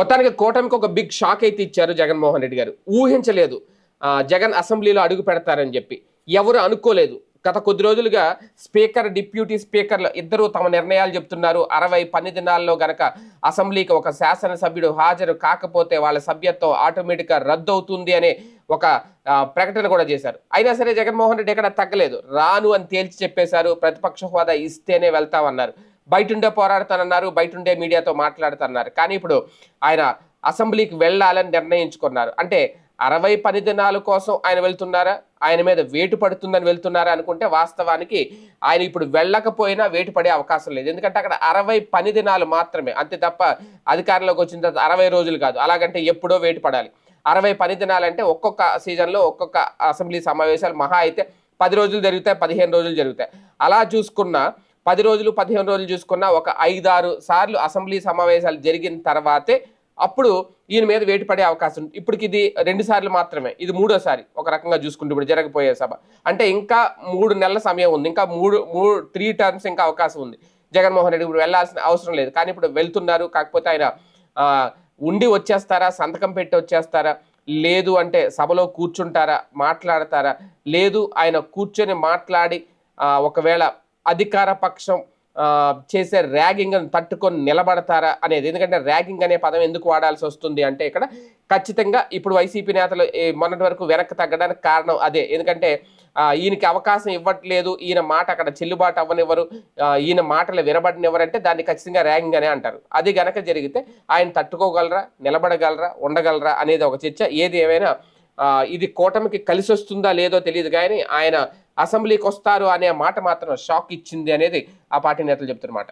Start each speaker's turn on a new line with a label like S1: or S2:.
S1: మొత్తానికి కూటమికి ఒక బిగ్ షాక్ అయితే ఇచ్చారు జగన్మోహన్ రెడ్డి గారు. ఊహించలేదు. జగన్ అసెంబ్లీలో అడుగు పెడతారని చెప్పి. ఎవరు అనుకోలేదు. గత కొద్ది రోజులుగా స్పీకర్ డిప్యూటీ స్పీకర్లు ఇద్దరు తమ నిర్ణయాలు చెప్తున్నారు. అరవై పని దినాల్లో గనక అసెంబ్లీకి ఒక శాసనసభ్యుడు హాజరు కాకపోతే వాళ్ళ సభ్యత్వం ఆటోమేటిక్గా రద్దు అవుతుంది అనే ఒక ప్రకటన కూడా చేశారు. అయినా సరే జగన్మోహన్ రెడ్డి ఎక్కడ తగ్గలేదు. రాను అని తేల్చి చెప్పేశారు. ప్రతిపక్ష హోదా ఇస్తేనే వెళ్తామన్నారు. బయటుండే పోరాడతానన్నారు బయటుండే మీడియాతో మాట్లాడుతున్నారు కానీ ఇప్పుడు ఆయన అసెంబ్లీకి వెళ్ళాలని నిర్ణయించుకున్నారు. అంటే అరవై పని దినాల కోసం ఆయన వెళ్తున్నారా? ఆయన మీద వేటు పడుతుందని వెళ్తున్నారా అనుకుంటే వాస్తవానికి ఆయన ఇప్పుడు వెళ్ళకపోయినా వేటు పడే అవకాశం లేదు. ఎందుకంటే అక్కడ అరవై పని దినాలు మాత్రమే. అంతే తప్ప అధికారంలోకి వచ్చిన తర్వాత అరవై రోజులు కాదు. అలాగంటే ఎప్పుడో వేటు పడాలి. అరవై పని దినాలంటే ఒక్కొక్క సీజన్లో ఒక్కొక్క అసెంబ్లీ సమావేశాలు మహా అయితే పది రోజులు జరుగుతాయి పదిహేను రోజులు జరుగుతాయి. అలా చూసుకున్న పది రోజులు పదిహేను రోజులు చూసుకున్న ఒక ఐదారు సార్లు అసెంబ్లీ సమావేశాలు జరిగిన తర్వాతే అప్పుడు ఈయన మీద వేటు పడే అవకాశం ఉంది. ఇప్పటికి ఇది రెండు సార్లు మాత్రమే. ఇది మూడోసారి ఒక రకంగా చూసుకుంటే ఇప్పుడు జరగబోయే సభ. అంటే ఇంకా మూడు నెలల సమయం ఉంది. ఇంకా మూడు మూడు త్రీ టర్మ్స్ ఇంకా అవకాశం ఉంది. జగన్మోహన్ రెడ్డి ఇప్పుడు వెళ్ళాల్సిన అవసరం లేదు. కానీ ఇప్పుడు వెళ్తున్నారు. కాకపోతే ఆయన ఉండి వచ్చేస్తారా? సంతకం పెట్టి వచ్చేస్తారా? లేదు అంటే సభలో కూర్చుంటారా? మాట్లాడతారా? లేదు ఆయన కూర్చొని మాట్లాడి ఒకవేళ అధికార పక్షం చేసే ర్యాగింగ్ తట్టుకొని నిలబడతారా అనేది. ఎందుకంటే ర్యాగింగ్ అనే పదం ఎందుకు వాడాల్సి వస్తుంది అంటే ఇక్కడ ఖచ్చితంగా ఇప్పుడు వైసీపీ నేతలు మొన్నటి వరకు వెనక్కి తగ్గడానికి కారణం అదే. ఎందుకంటే ఈయనకి అవకాశం ఇవ్వట్లేదు ఈయన మాట అక్కడ చెల్లుబాటు అవ్వనివ్వరు ఈయన మాటలు వినబడినెవరంటే దాన్ని ఖచ్చితంగా ర్యాగింగ్ అనే అంటారు. అది గనక జరిగితే ఆయన తట్టుకోగలరా నిలబడగలరా ఉండగలరా అనేది ఒక చర్చ. ఏది ఏమైనా ఇది కూటమికి కలిసి వస్తుందా లేదో తెలియదు కానీ ఆయన అసెంబ్లీకి వస్తారు అనే మాట మాత్రం షాక్ ఇచ్చింది అనేది ఆ పార్టీ నేతలు చెప్తున్నమాట.